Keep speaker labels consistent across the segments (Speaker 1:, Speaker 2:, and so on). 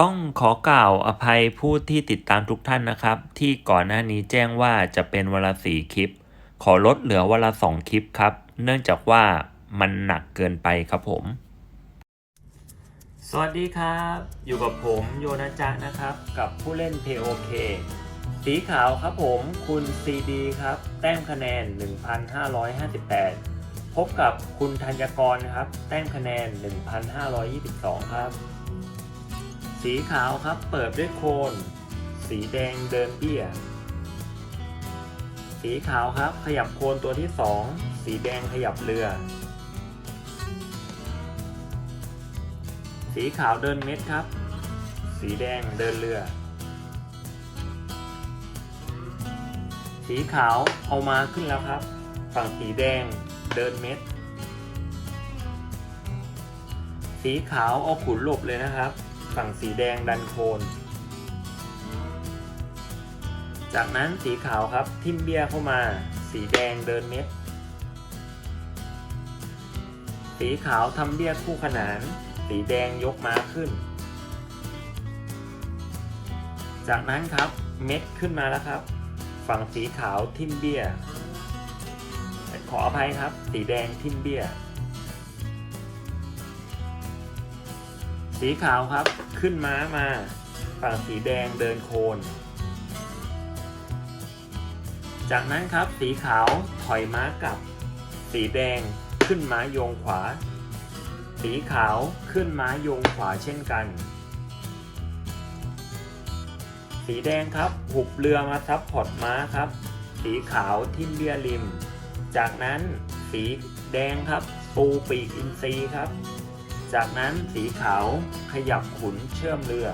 Speaker 1: ต้องขอกล่าวอภัยผู้ที่ติดตามทุกท่านนะครับ ที่ก่อนหน้านี้แจ้งว่าจะเป็นวันละสี่คลิป ขอลดเหลือวันละสองคลิปครับ เนื่องจากว่ามันหนักเกินไปครับผม สวัสดีครับ อยู่กับผมโยนาจะนะครับ กับผู้เล่น POK สีขาวครับผมคุณ CD ครับ แต้มคะแนน 1,558 พบกับคุณธัญกรครับ แต้มคะแนน 1,522 ครับ สีขาวครับเปิดด้วยโคน สีแดงเดินเบี้ย สีขาวครับขยับโคนตัวที่สองสีแดงขยับเรือ สีขาวเดินเม็ดครับ สีแดงเดินเรือ สีขาวเอามาขึ้นแล้วครับ ฝั่งสีแดงเดินเม็ด สีขาวเอาขุนหลบเลยนะครับ ฝั่งสีแดงดันโคน จากนั้นสีขาวครับทิมเบียเข้ามา สีแดงเดินเม็ด สีขาวทำเบี้ยคู่ขนาน สีแดงยกม้าขึ้น จากนั้นครับเม็ดขึ้นมาแล้วครับ ฝั่งสีขาวทิมเบี้ย ขออภัยครับ สีแดงทิมเบี้ย สีขาวครับขึ้นม้ามาฝั่งสีแดงเดินโคน จากนั้นครับสีขาวถอยม้ากลับ สีแดงขึ้นม้าโยงขวา สีขาวขึ้นม้าโยงขวาเช่นกัน สีแดงครับหุบเรือมาซับพอร์ตม้าครับ สีขาวทิ่มเบี้ยริม จากนั้นสีแดงครับปูปีกอินทรีครับ จากนั้นสีขาวขยับขุนเชื่อมเรือ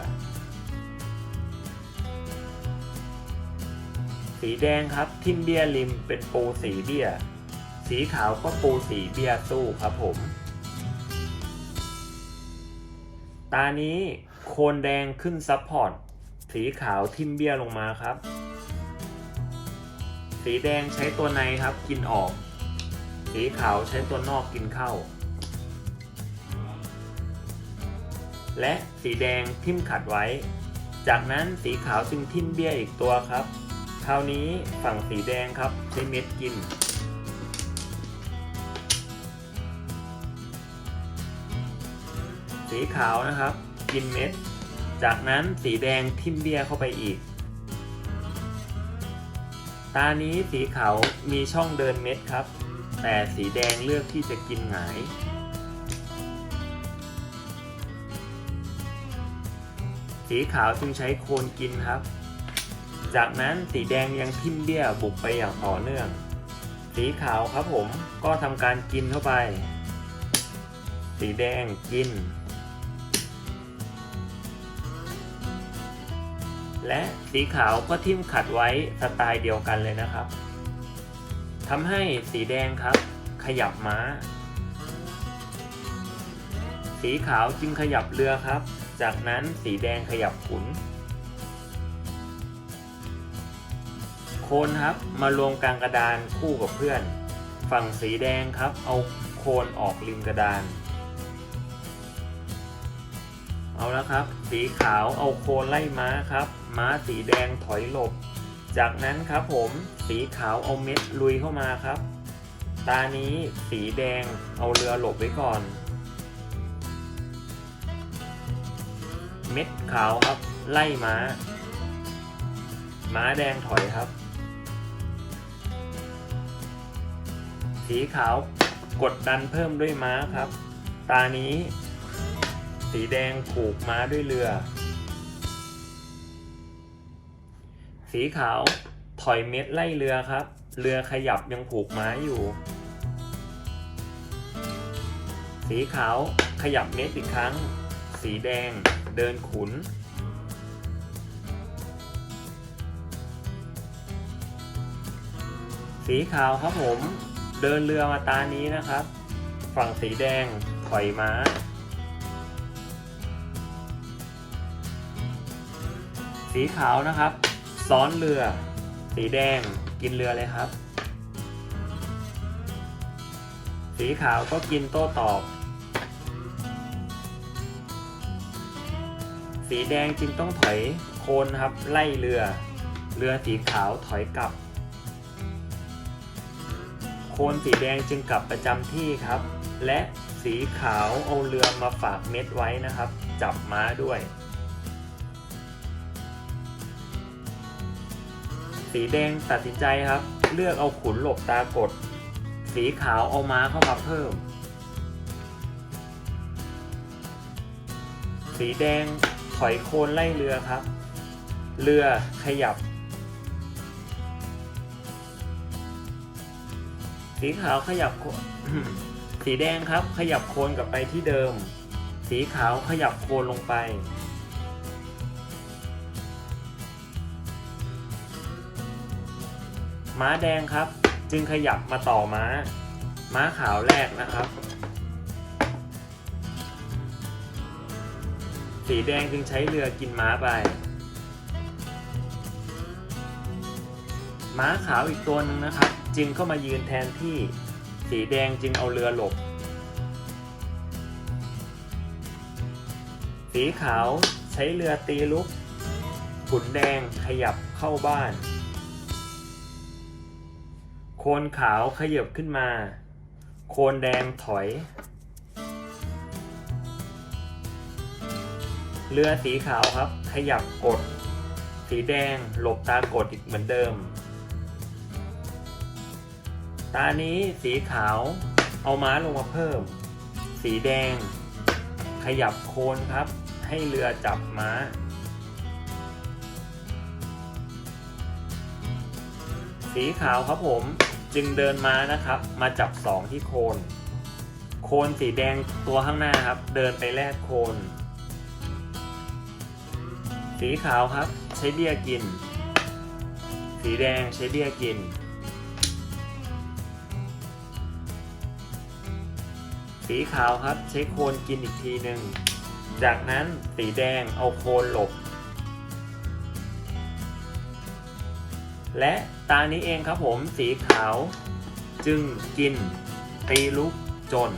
Speaker 1: สีแดงครับทิมเบียริมเป็นปูสีเบียสีขาวก็ปูสีเบียสู้ครับผม ตานี้โคนแดงขึ้นซับพอร์ต สีขาวทิมเบียลงมาครับ สีแดงใช้ตัวในครับกินออก สีขาวใช้ตัวนอกกินเข้า และสีแดงทิ่มขัดไว้ จากนั้นสีขาวจึงทิ่มเบี้ยอีกตัวครับ คราวนี้ฝั่งสีแดงครับใช้เม็ดกิน สีขาวนะครับ กินเม็ด จากนั้นสีแดงทิ่มเบี้ยเข้าไปอีก ตานี้สีขาวมีช่องเดินเม็ดครับ แต่สีแดงเลือกที่จะกินหงาย สีขาวจึงใช้โคนกินครับ จากนั้นสีแดงยังทิ่มเบี้ยบุกไปอย่างต่อเนื่อง สีขาวครับผมก็ทำการกินเข้าไป สีแดงกิน และสีขาวก็ทิ่มขัดไว้สไตล์เดียวกันเลยนะครับทำให้สีแดงครับ ขยับม้า สีขาวจึงขยับเรือครับ จากนั้นสีแดงขยับขุน โคนครับมารวมกลางกระดานคู่กับเพื่อน ฝั่งสีแดงครับ เอาโคนออกริมกระดาน เอาและครับ สีขาวเอาโคนไล่ม้าครับ ม้าสีแดงถอยหลบ จากนั้นครับผมสีขาวเอาเม็ดลุยเข้ามาครับ ตานี้สีแดงเอาเรือหลบไว้ก่อน เม็ดขาวครับ ไล่ม้า ม้าแดงถอยครับ สีขาวกดดันเพิ่มด้วยม้าครับ ตานี้ สีแดงผูกม้าด้วยเรือ สีขาวถอยเม็ดไล่เรือครับ เรือขยับยังผูกม้าอยู่ สีขาวขยับเม็ดอีกครั้ง สีแดง เดินขุน สีขาวครับผม เดินเรือมาตานี้นะครับ ฝั่งสีแดงถอยม้า สีขาวนะครับ ซ้อนเรือ สีแดงกินเรือเลยครับ สีขาวก็กินโต้ตอบ สีแดงจึงต้องถอยโคนครับ ไล่เรือ เรือสีขาวถอยกลับ โคนสีแดงจึงกลับประจำที่ครับ และสีขาวเอาเรือมาฝากเม็ดไว้นะครับ จับม้าด้วย สีแดงตัดสินใจครับ เลือกเอาขุนหลบตากด สีขาวเอาม้าเข้ามาเพิ่ม สีแดง อยโคนไล่เรือครับ เรือขยับ สีขาวขยับ สีแดงครับ ขยับโคนกลับไปที่เดิม สีขาวขยับโคนลงไป ม้าแดงครับ จึงขยับมาต่อม้า ม้าขาวแรกนะครับ สีแดงจึงใช้เรือกินม้าไป ม้าขาวอีกตัวหนึ่งนะครับ จึงเข้ามายืนแทนที่ สีแดงจึงเอาเรือหลบ สีขาวใช้เรือตีลุก ขุนแดงขยับเข้าบ้าน โคนขาวขยับขึ้นมา โคนแดงถอย เรือสีขาวครับ ขยับกด สีแดงหลบตากดอีกเหมือนเดิม ตานี้สีขาวเอาม้าลงมาเพิ่ม สีแดง ขยับโคนครับ ให้เรือจับม้า สีขาวครับผมจึงเดินมานะครับ มาจับสองที่โคน โคนสีแดงตัวข้างหน้าครับ เดินไปแลกโคน สีขาวครับ ใช้เบี้ยกิน สีแดงใช้เบี้ยกิน สีขาวครับใช้โคนกินอีกทีหนึ่ง จากนั้นสีแดงเอาโคนหลบ และตานี้เองครับผมสีขาว จึงกินตีลุกจน